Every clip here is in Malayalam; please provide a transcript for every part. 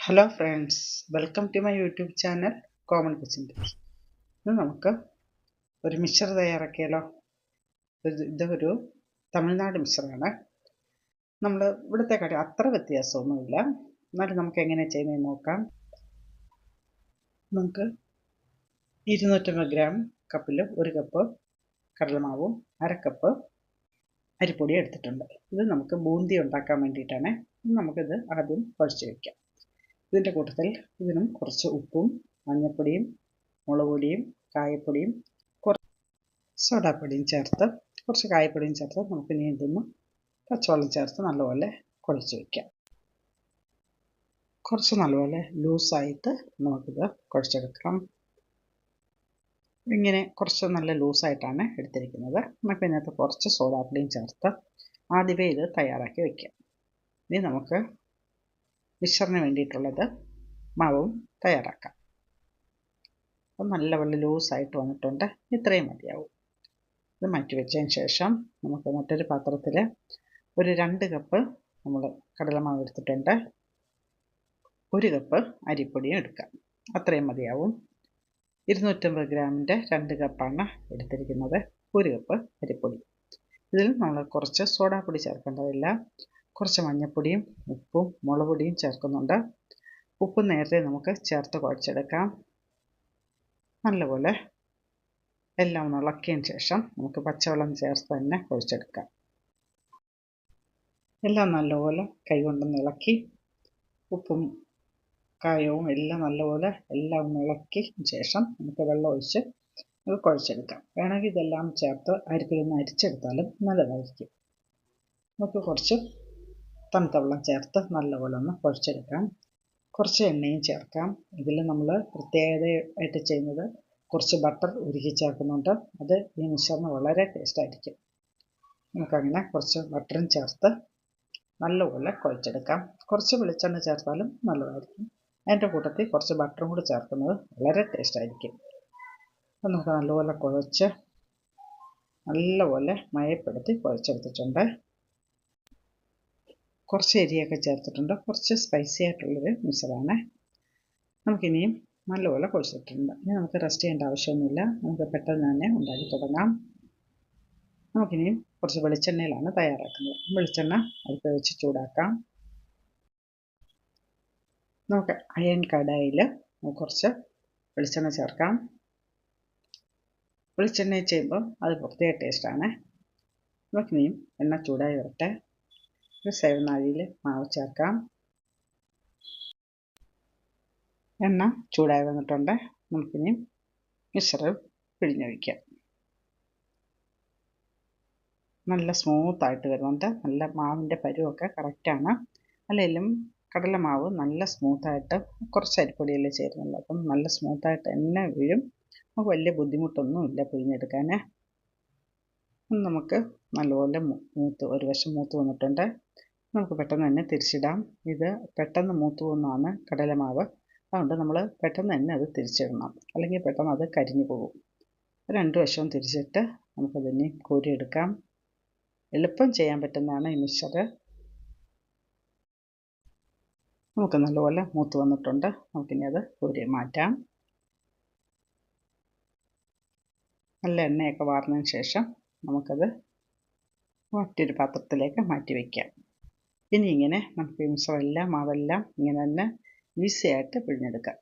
Hello friends welcome to my YouTube channel common kitchen tips ഇന്ന് നമുക്ക് ഒരു മിക്സർ തയ്യാറാക്കിയാലോ? ഇത് ഇതൊരു തമിഴ്നാട് മിക്സറാണ്. നമ്മൾ ഇവിടുത്തെ കടി അത്ര വ്യത്യാസമൊന്നുമില്ല. എന്നാലും നമുക്ക് എങ്ങനെ ചെയ്യുന്നതെന്ന് നോക്കാം. നമുക്ക് ഇരുന്നൂറ്റമ്പത് ഗ്രാം കപ്പിൽ ഒരു കപ്പ് കടലമാവും അര കപ്പ് അരിപ്പൊടി എടുത്തിട്ടുണ്ട്. ഇത് നമുക്ക് ബൂന്തി ഉണ്ടാക്കാൻ വേണ്ടിയിട്ടാണ്. നമുക്കിത് ആദ്യം കുഴച്ച് വയ്ക്കാം ഇതിന്റെ കൂട്ടത്തിൽ ഇതിനും കുറച്ച് ഉപ്പും മഞ്ഞൾപ്പൊടിയും മുളക് പൊടിയും കായപ്പൊടിയും കുറച്ച് സോഡാപ്പൊടിയും ചേർത്ത് കുറച്ച് കായപ്പൊടിയും ചേർത്ത് നമുക്ക് ഇതൊന്ന് പച്ചവെള്ളം ചേർത്ത് നല്ലപോലെ കുഴച്ച് വയ്ക്കാം. കുറച്ച് നല്ലപോലെ ലൂസായിട്ട് നമുക്കിത് കുഴച്ചെടുക്കാം. ഇങ്ങനെ കുറച്ച് നല്ല ലൂസായിട്ടാണ് എടുത്തിരിക്കുന്നത്. നമുക്ക് ഇതിനകത്ത് കുറച്ച് സോഡാപ്പൊടിയും ചേർത്ത് ആദ്യമേ ഇത് തയ്യാറാക്കി വയ്ക്കാം. ഇനി നമുക്ക് മിക്സറിന് വേണ്ടിയിട്ടുള്ളത് മാവും തയ്യാറാക്കാം. അപ്പം നല്ല വെള്ളം ലൂസായിട്ട് വന്നിട്ടുണ്ട്. ഇത്രയും മതിയാവും. ഇത് മാറ്റി വെച്ചതിന് ശേഷം നമുക്ക് മറ്റൊരു പാത്രത്തിൽ ഒരു രണ്ട് കപ്പ് നമ്മൾ കടലമാവ് എടുത്തിട്ടുണ്ട്. ഒരു കപ്പ് അരിപ്പൊടിയും എടുക്കാം. അത്രയും മതിയാവും. ഇരുന്നൂറ്റമ്പത് ഗ്രാമിന്റെ രണ്ട് കപ്പാണ് എടുത്തിരിക്കുന്നത്. ഒരു കപ്പ് അരിപ്പൊടി. ഇതിൽ നമ്മൾ കുറച്ച് സോഡാപ്പൊടി ചേർക്കേണ്ടതില്ല. കുറച്ച് മഞ്ഞൾപ്പൊടിയും ഉപ്പും മുളക് പൊടിയും ചേർക്കുന്നുണ്ട്. ഉപ്പ് നേരത്തെ നമുക്ക് ചേർത്ത് കുഴച്ചെടുക്കാം. നല്ലപോലെ എല്ലാം ഒന്ന് ഇളക്കിയതിന് ശേഷം നമുക്ക് പച്ചവെള്ളം ചേർത്ത് തന്നെ കുഴച്ചെടുക്കാം. എല്ലാം നല്ലപോലെ കൈകൊണ്ടൊന്ന് ഇളക്കി ഉപ്പും കായവും എല്ലാം നല്ലപോലെ എല്ലാം ഒന്ന് ഇളക്കി ശേഷം നമുക്ക് വെള്ളം ഒഴിച്ച് നമുക്ക് കുഴച്ചെടുക്കാം. വേണമെങ്കിൽ ഇതെല്ലാം ചേർത്ത് അരിപ്പിലൊന്ന് അരിച്ചെടുത്താലും നല്ലതായിരിക്കും. നമുക്ക് കുറച്ച് തണുത്ത ചേർത്ത് നല്ലപോലെ ഒന്ന് കുഴച്ചെടുക്കാം. കുറച്ച് എണ്ണയും ചേർക്കാം. ഇതിൽ നമ്മൾ പ്രത്യേകതയായിട്ട് ചെയ്യുന്നത് കുറച്ച് ബട്ടർ ഉരുകി ചേർക്കുന്നുണ്ട്. അത് ഈ മിശ്രണം വളരെ ടേസ്റ്റായിരിക്കും നമുക്കങ്ങനെ കുറച്ച് ബട്ടറും ചേർത്ത് നല്ലപോലെ കുഴച്ചെടുക്കാം. കുറച്ച് വെളിച്ചെണ്ണ ചേർത്താലും നല്ലതായിരിക്കും. അതിന്റെ കൂട്ടത്തിൽ കുറച്ച് ബട്ടറും കൂടി ചേർക്കുന്നത് വളരെ ടേസ്റ്റായിരിക്കും അപ്പം നമുക്ക് നല്ലപോലെ കുഴച്ച് നല്ലപോലെ മയപ്പെടുത്തി കുഴച്ചെടുത്തിട്ടുണ്ട്. കുറച്ച് എരിയൊക്കെ ചേർത്തിട്ടുണ്ട്. കുറച്ച് സ്പൈസി ആയിട്ടുള്ളൊരു മിക്സറാണ് നമുക്കിനിയും നല്ലപോലെ കുഴച്ചിട്ടുണ്ട് ഇനി നമുക്ക് റെസ്റ്റ് ചെയ്യേണ്ട ആവശ്യമൊന്നുമില്ല. നമുക്ക് പെട്ടെന്ന് തന്നെ ഉണ്ടാക്കി തുടങ്ങാം. നമുക്കിനിയും കുറച്ച് വെളിച്ചെണ്ണയിലാണ് തയ്യാറാക്കുന്നത്. വെളിച്ചെണ്ണ അടുത്ത് വെച്ച് ചൂടാക്കാം. നമുക്ക് അയൺ കടായിൽ കുറച്ച് വെളിച്ചെണ്ണ ചേർക്കാം. വെളിച്ചെണ്ണ ചെയ്യുമ്പോൾ അത് പ്രത്യേക ടേസ്റ്റാണ് നമുക്കിനിയും എണ്ണ ചൂടായി വരട്ടെ. ഒരു സേവനാഴിയിൽ മാവ് ചേർക്കാം. എണ്ണ ചൂടായി വന്നിട്ടുണ്ട്. നമുക്കിനി മിശ്രം പിഴിഞ്ഞൊഴിക്കാം. നല്ല സ്മൂത്തായിട്ട് വരുന്നുണ്ട്. നല്ല മാവിന്റെ പരുവൊക്കെ കറക്റ്റാണ് അല്ലെങ്കിലും കടലമാവ് നല്ല സ്മൂത്തായിട്ട് കുറച്ച് അരിപ്പൊടിയല്ലേ ചേരുന്നുള്ളൂ. അപ്പം നല്ല സ്മൂത്തായിട്ട് തന്നെ വീഴും. നമുക്ക് വലിയ ബുദ്ധിമുട്ടൊന്നുമില്ല പിഴിഞ്ഞെടുക്കാൻ നമുക്ക് നല്ലപോലെ മൂത്ത് ഒരു വശം മൂത്ത് വന്നിട്ടുണ്ട്. നമുക്ക് പെട്ടെന്ന് തന്നെ തിരിച്ചിടാം. ഇത് പെട്ടെന്ന് മൂത്ത് പോകുന്നതാണ് കടലമാവ്. അതുകൊണ്ട് നമ്മൾ പെട്ടെന്ന് തന്നെ അത് തിരിച്ചിടണം. അല്ലെങ്കിൽ പെട്ടെന്ന് അത് കരിഞ്ഞു പോകും. രണ്ട് വശവും തിരിച്ചിട്ട് നമുക്കതിനെ കോരിയെടുക്കാം. എളുപ്പം ചെയ്യാൻ പറ്റുന്നതാണ് ഈ മിക്സർ. നമുക്ക് നല്ലപോലെ മൂത്ത് വന്നിട്ടുണ്ട്. നമുക്കിനി അത് കോരി മാറ്റാം. നല്ല എണ്ണയൊക്കെ വാർന്നതിന് ശേഷം നമുക്കത് മറ്റൊരു പാത്രത്തിലേക്ക് മാറ്റി വയ്ക്കാം ഇനി ഇങ്ങനെ നമുക്ക് മിശ്രമെല്ലാം മാവെല്ലാം ഇങ്ങനെ തന്നെ ഈസി ആയിട്ട് പിഴിഞ്ഞെടുക്കാം.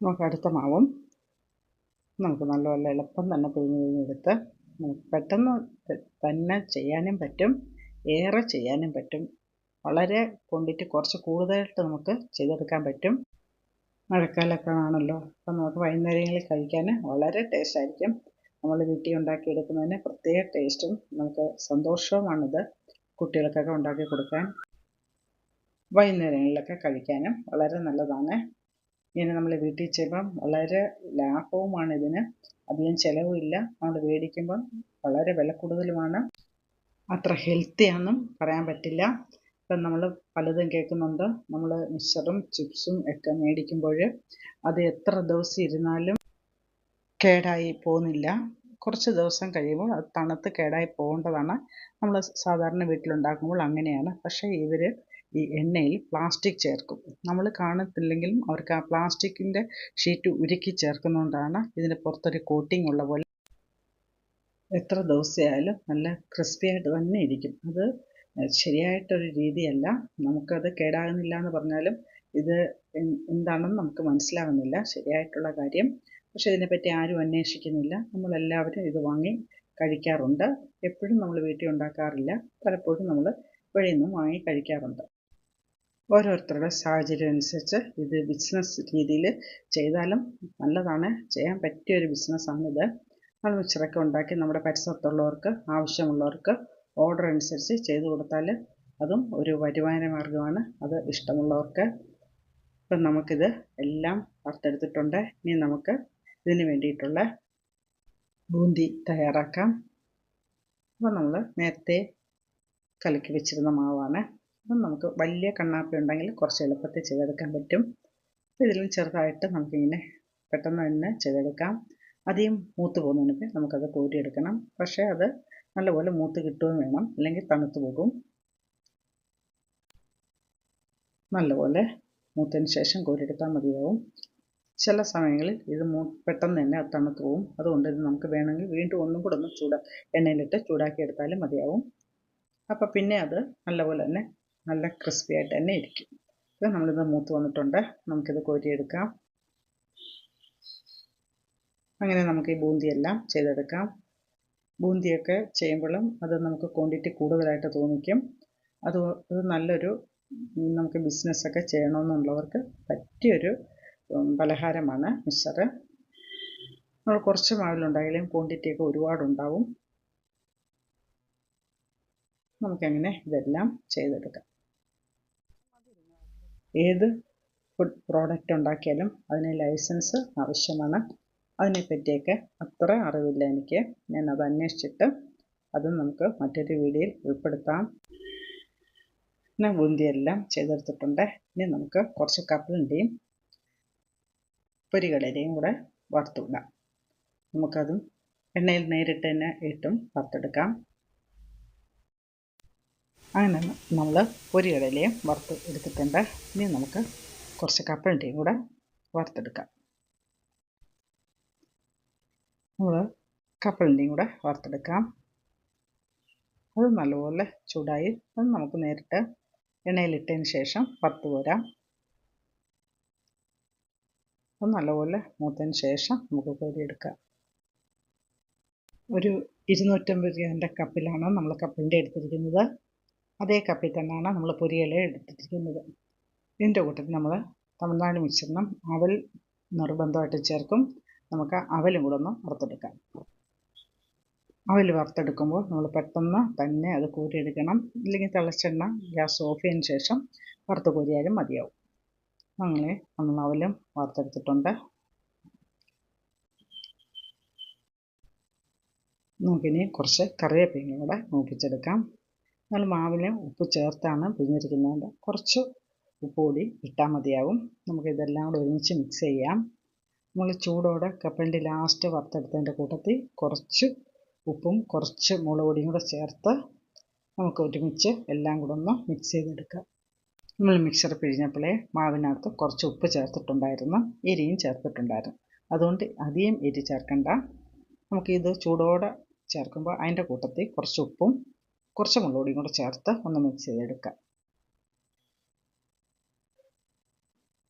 നമുക്ക് അടുത്ത മാവും നമുക്ക് നല്ലപോലെ എളുപ്പം തന്നെ പിഴിഞ്ഞ് പിഴിഞ്ഞെടുത്ത് നമുക്ക് പെട്ടെന്ന് തന്നെ ചെയ്യാനും പറ്റും ഏറെ ചെയ്യാനും പറ്റും. വളരെ ക്വാണ്ടിറ്റി കുറച്ച് കൂടുതലായിട്ട് നമുക്ക് ചെയ്തെടുക്കാൻ പറ്റും. മഴക്കാലമൊക്കെ ആണല്ലോ. അപ്പം നമുക്ക് വൈകുന്നേരങ്ങളിൽ കഴിക്കാൻ വളരെ ടേസ്റ്റ് ആയിരിക്കും. നമ്മൾ വീട്ടിൽ ഉണ്ടാക്കിയെടുക്കുന്നതിന് പ്രത്യേക ടേസ്റ്റും നമുക്ക് സന്തോഷവുമാണിത്. കുട്ടികൾക്കൊക്കെ ഉണ്ടാക്കി കൊടുക്കാൻ വൈകുന്നേരങ്ങളിലൊക്കെ കഴിക്കാനും വളരെ നല്ലതാണ്. ഇങ്ങനെ നമ്മൾ വീട്ടിൽ ചെയ്യുമ്പം വളരെ ലാഭവുമാണ് ഇതിന്. അധികം ചിലവുമില്ല നമ്മൾ മേടിക്കുമ്പം വളരെ വില കൂടുതലുമാണ്. അത്ര ഹെൽത്തിയാണെന്നും പറയാൻ പറ്റില്ല. ഇപ്പം നമ്മൾ പലതും കേൾക്കുന്നുണ്ട്. നമ്മൾ മിക്സറും ചിപ്സും ഒക്കെ മേടിക്കുമ്പോൾ അത് എത്ര ദിവസം ഇരുന്നാലും കേടായി പോകുന്നില്ല. കുറച്ച് ദിവസം കഴിയുമ്പോൾ അത് തണുത്ത് കേടായി പോകേണ്ടതാണ്. നമ്മൾ സാധാരണ വീട്ടിലുണ്ടാക്കുമ്പോൾ അങ്ങനെയാണ്. പക്ഷേ ഇവർ ഈ എണ്ണയിൽ പ്ലാസ്റ്റിക് ചേർക്കും. നമ്മൾ കാണത്തില്ലെങ്കിലും അവർക്ക് ആ പ്ലാസ്റ്റിക്കിന്റെ ഷീറ്റ് ഉരുക്കി ചേർക്കുന്നതുകൊണ്ടാണ് ഇതിന് പുറത്തൊരു കോട്ടിംഗ് ഉള്ള പോലെ. എത്ര ദിവസമായാലും നല്ല ക്രിസ്പി ആയിട്ട് തന്നെ ഇരിക്കും. അത് ശരിയായിട്ടൊരു രീതിയല്ല. നമുക്കത് കേടാകുന്നില്ല എന്ന് പറഞ്ഞാലും ഇത് എന്താണെന്ന് നമുക്ക് മനസ്സിലാകുന്നില്ല ശരിയായിട്ടുള്ള കാര്യം. പക്ഷെ ഇതിനെപ്പറ്റി ആരും അന്വേഷിക്കുന്നില്ല. നമ്മളെല്ലാവരും ഇത് വാങ്ങി കഴിക്കാറുണ്ട്. എപ്പോഴും നമ്മൾ വീട്ടിൽ ഉണ്ടാക്കാറില്ല. പലപ്പോഴും നമ്മൾ വെളിയിൽ നിന്നും വാങ്ങി കഴിക്കാറുണ്ട്. ഓരോരുത്തരുടെ സാഹചര്യം അനുസരിച്ച് ഇത് ബിസിനസ് രീതിയിൽ ചെയ്താലും നല്ലതാണ്. ചെയ്യാൻ പറ്റിയ ഒരു ബിസിനസ്സാണിത്. നമ്മൾ മിച്ചറൊക്കെ ഉണ്ടാക്കി നമ്മുടെ പരിസരത്തുള്ളവർക്ക് ആവശ്യമുള്ളവർക്ക് ഓർഡർ അനുസരിച്ച് ചെയ്തു കൊടുത്താൽ അതും ഒരു വരുമാന മാർഗമാണ്. അത് ഇഷ്ടമുള്ളവർക്ക് ഇപ്പം നമുക്കിത് എല്ലാം വറുത്തെടുത്തിട്ടുണ്ട്. ഇനി നമുക്ക് ഇതിന് വേണ്ടിയിട്ടുള്ള ബൂന്തി തയ്യാറാക്കാം. അപ്പോൾ നമ്മൾ നേരത്തെ കലക്കി വെച്ചിരുന്ന മാവാണ്. അപ്പം നമുക്ക് വലിയ കണ്ണാപ്പി ഉണ്ടെങ്കിൽ കുറച്ച് എളുപ്പത്തിൽ ചെയ്തെടുക്കാൻ പറ്റും. അപ്പോൾ ഇതിലും ചെറുതായിട്ട് നമുക്കിങ്ങനെ പെട്ടെന്ന് തന്നെ ചെയ്തെടുക്കാം. അധികം മൂത്ത് പോകുന്നതിന് നമുക്കത് കോരിയെടുക്കണം. പക്ഷേ അത് നല്ലപോലെ മൂത്ത് കിട്ടുകയും വേണം. അല്ലെങ്കിൽ തണുത്തു പോകും. നല്ലപോലെ മൂത്തതിന് ശേഷം കോരിയെടുത്താൽ മതിയാവും. ചില സമയങ്ങളിൽ ഇത് മൂ പെട്ടെന്ന് തന്നെ അത് തണുത്ത് പോകും. അതുകൊണ്ട് ഇത് നമുക്ക് വേണമെങ്കിൽ വീണ്ടും ഒന്നും കൂടെ ഒന്ന് ചൂടാ എണ്ണയിലിട്ട് ചൂടാക്കി എടുത്താലും മതിയാവും. അപ്പോൾ പിന്നെ അത് നല്ലപോലെ തന്നെ നല്ല ക്രിസ്പി ആയിട്ട് തന്നെ ഇരിക്കും. ഇത് നമ്മളിത് മൂത്ത് വന്നിട്ടുണ്ട്. നമുക്കിത് കോരിയെടുക്കാം. അങ്ങനെ നമുക്ക് ഈ ബൂന്തിയെല്ലാം ചെയ്തെടുക്കാം. ബൂന്തിയൊക്കെ ചെയ്യുമ്പോഴും അത് നമുക്ക് ക്വാണ്ടിറ്റി കൂടുതലായിട്ട് തോന്നിക്കും. അത് അത് നല്ലൊരു നമുക്ക് ബിസിനസ്സൊക്കെ ചെയ്യണമെന്നുള്ളവർക്ക് പറ്റിയൊരു പലഹാരമാണ് മിക്സർ. നമ്മൾ കുറച്ച് മാവിലുണ്ടായാലും ക്വാണ്ടിറ്റിയൊക്കെ ഒരുപാടുണ്ടാവും. നമുക്കങ്ങനെ ഇതെല്ലാം ചെയ്തെടുക്കാം. ഏത് ഫുഡ് പ്രോഡക്റ്റ് ഉണ്ടാക്കിയാലും അതിന് ലൈസൻസ് ആവശ്യമാണ്. അതിനെപ്പറ്റിയൊക്കെ അത്ര അറിവില്ല എനിക്ക്. ഞാൻ അത് അന്വേഷിച്ചിട്ട് അതും നമുക്ക് മറ്റൊരു വീഡിയോയിൽ ഉൾപ്പെടുത്താം. പിന്നെ ബൂന്തിയെല്ലാം ചെയ്തെടുത്തിട്ടുണ്ട്. ഇനി നമുക്ക് കുറച്ച് കപ്പലിന്റെയും പൊരികടലയും കൂടെ വറുത്തുവിടാം. നമുക്കതും എണ്ണയിൽ നേരിട്ട് തന്നെ ഇട്ടും വറുത്തെടുക്കാം. അങ്ങനെ നമ്മൾ പൊരികടലയും വറുത്ത് എടുത്തിട്ടുണ്ട്. ഇനി നമുക്ക് കുറച്ച് കപ്പലിന്റെയും കൂടെ വറുത്തെടുക്കാം. നമ്മൾ കപ്പലിന്റെയും കൂടെ വറുത്തെടുക്കാം. അത് നല്ലപോലെ ചൂടായി അത് നമുക്ക് നേരിട്ട് എണ്ണയിലിട്ടതിന് ശേഷം വറുത്ത് പോരാം അത് നല്ലപോലെ മൂത്തതിന് ശേഷം നമുക്ക് കോരിയെടുക്കാം. ഒരു ഇരുന്നൂറ്റമ്പത് രൂപേന്റെ കപ്പിലാണ് നമ്മൾ കപ്പലിന്റെ എടുത്തിരിക്കുന്നത്. അതേ കപ്പിൽ തന്നെയാണ് നമ്മൾ പൊരിയില എടുത്തിരിക്കുന്നത്. ഇതിന്റെ കൂട്ടത്തിൽ നമ്മൾ തമിഴ്നാട് മിശ്രണം അവൽ നിർബന്ധമായിട്ട് ചേർക്കും. നമുക്ക് അവലും കൂടെ ഒന്ന് വറുത്തെടുക്കാം. അവൽ വറുത്തെടുക്കുമ്പോൾ നമ്മൾ പെട്ടെന്ന് തന്നെ അത് കോരിയെടുക്കണം. ഇല്ലെങ്കിൽ തിളച്ചെണ്ണ ഗ്യാസ് ഓഫ് ചെയ്തതിന് ശേഷം വറുത്ത് കോരിയാലും മതിയാവും. അങ്ങനെ നമ്മൾ അവലും വറുത്തെടുത്തിട്ടുണ്ട്. നമുക്കിനി കുറച്ച് കറിവേപ്പിലയും കൂടെ മൂപ്പിച്ചെടുക്കാം. നമ്മൾ മാവിന് ഉപ്പ് ചേർത്താണ് പിഴിഞ്ഞിരിക്കുന്നത്. കുറച്ച് ഉപ്പ് കൂടി ഇട്ടാൽ മതിയാവും. നമുക്കിതെല്ലാം കൂടെ ഒരുമിച്ച് മിക്സ് ചെയ്യാം. നമ്മൾ ചൂടോടെ കപ്പലിന്റെ ലാസ്റ്റ് വറുത്തെടുത്തതിന്റെ കൂട്ടത്തിൽ കുറച്ച് ഉപ്പും കുറച്ച് മുളക് പൊടിയും കൂടെ ചേർത്ത് നമുക്ക് ഒരുമിച്ച് എല്ലാം കൂടെ ഒന്ന് മിക്സ് ചെയ്തെടുക്കാം. നമ്മൾ മിക്സർ പിഴിഞ്ഞപ്പോഴേ മാവിനകത്ത് കുറച്ച് ഉപ്പ് ചേർത്തിട്ടുണ്ടായിരുന്നു എരിയും ചേർത്തിട്ടുണ്ടായിരുന്നു. അതുകൊണ്ട് അധികം എരി ചേർക്കണ്ട. നമുക്കിത് ചൂടോടെ ചേർക്കുമ്പോൾ അതിന്റെ കൂട്ടത്തിൽ കുറച്ച് ഉപ്പും കുറച്ച് മുളക് പൊടിയും കൂടെ ചേർത്ത് ഒന്ന് മിക്സ് ചെയ്തെടുക്കാം.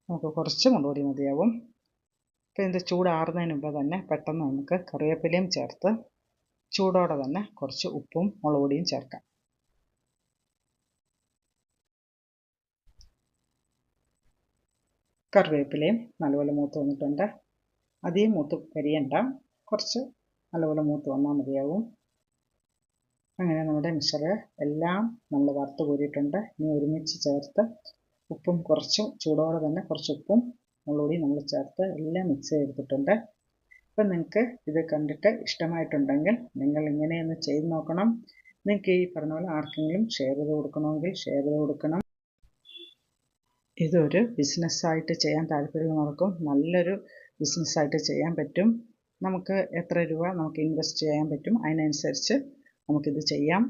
നമുക്ക് കുറച്ച് മുളക് പൊടി മതിയാവും. അപ്പോൾ ഇത് ചൂടാറുന്നതിന് മുമ്പ് തന്നെ പെട്ടെന്ന് നമുക്ക് കറിവേപ്പിലയും ചേർത്ത് ചൂടോടെ തന്നെ കുറച്ച് ഉപ്പും മുളകുപൊടിയും ചേർക്കാം. കറിവേപ്പിലയും നല്ലപോലെ മൂത്ത് വന്നിട്ടുണ്ട്. അധികം മൂത്ത് കരിയണ്ട കുറച്ച് നല്ലപോലെ മൂത്ത് വന്നാൽ മതിയാവും. അങ്ങനെ നമ്മുടെ മിശ്ര എല്ലാം നമ്മൾ വറുത്ത് കോരിയിട്ടുണ്ട്. ഇനി ഒരുമിച്ച് ചേർത്ത് ഉപ്പും കുറച്ച് ചൂടോടെ തന്നെ കുറച്ച് ഉപ്പും മുളകുപൊടി നമ്മൾ ചേർത്ത് എല്ലാം മിക്സ് ചെയ്തിട്ടുണ്ട് അപ്പം നിങ്ങൾക്ക് ഇത് കണ്ടിട്ട് ഇഷ്ടമായിട്ടുണ്ടെങ്കിൽ നിങ്ങൾ ഇങ്ങനെയൊന്ന് ചെയ്ത് നോക്കണം. നിങ്ങൾക്ക് ഈ പറഞ്ഞ പോലെ ആർക്കെങ്കിലും ഷെയർ ചെയ്ത് കൊടുക്കണമെങ്കിൽ ഷെയർ ചെയ്ത് കൊടുക്കണം. ഇതൊരു ബിസിനസ്സായിട്ട് ചെയ്യാൻ താല്പര്യമുള്ളവർക്കും നല്ലൊരു ബിസിനസ്സായിട്ട് ചെയ്യാൻ പറ്റും. നമുക്ക് എത്ര രൂപ നമുക്ക് ഇൻവെസ്റ്റ് ചെയ്യാൻ പറ്റും അതിനനുസരിച്ച് നമുക്കിത് ചെയ്യാം.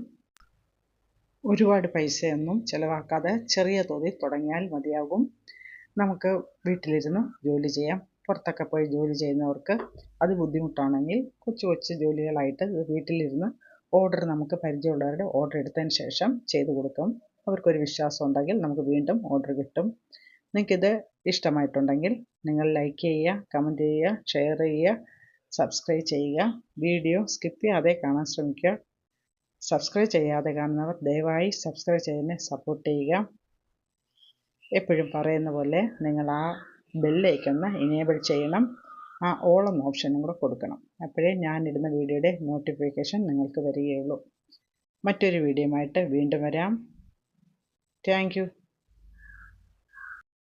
ഒരുപാട് പൈസയൊന്നും ചിലവാക്കാതെ ചെറിയ തോതിൽ തുടങ്ങിയാൽ മതിയാകും. നമുക്ക് വീട്ടിലിരുന്ന് ജോലി ചെയ്യാം. പുറത്തൊക്കെ പോയി ജോലി ചെയ്യുന്നവർക്ക് അത് ബുദ്ധിമുട്ടാണെങ്കിൽ കൊച്ചു കൊച്ചു ജോലികളായിട്ട് വീട്ടിലിരുന്ന് ഓർഡർ നമുക്ക് പരിചയമുള്ളവരുടെ ഓർഡർ എടുത്തതിന് ശേഷം ചെയ്തു കൊടുക്കും. അവർക്കൊരു വിശ്വാസം ഉണ്ടെങ്കിൽ നമുക്ക് വീണ്ടും ഓർഡർ കിട്ടും. നിങ്ങൾക്കിത് ഇഷ്ടമായിട്ടുണ്ടെങ്കിൽ നിങ്ങൾ ലൈക്ക് ചെയ്യുക കമന്റ് ചെയ്യുക ഷെയർ ചെയ്യുക സബ്സ്ക്രൈബ് ചെയ്യുക വീഡിയോ സ്കിപ്പ് ചെയ്യാതെ കാണാൻ ശ്രമിക്കുക. സബ്സ്ക്രൈബ് ചെയ്യാതെ കാണുന്നവർ ദയവായി സബ്സ്ക്രൈബ് ചെയ്യുന്നതിനെ സപ്പോർട്ട് ചെയ്യുക. എപ്പോഴും പറയുന്ന പോലെ നിങ്ങൾ ആ ബെല്ലൈക്കൊന്ന് ഇനേബിൾ ചെയ്യണം. ആ ഓൾ എന്ന ഓപ്ഷനും കൂടെ കൊടുക്കണം. അപ്പോഴേ ഞാനിടുന്ന വീഡിയോയുടെ നോട്ടിഫിക്കേഷൻ നിങ്ങൾക്ക് വരികയുള്ളൂ. മറ്റൊരു വീഡിയോയുമായിട്ട് വീണ്ടും വരാം. താങ്ക്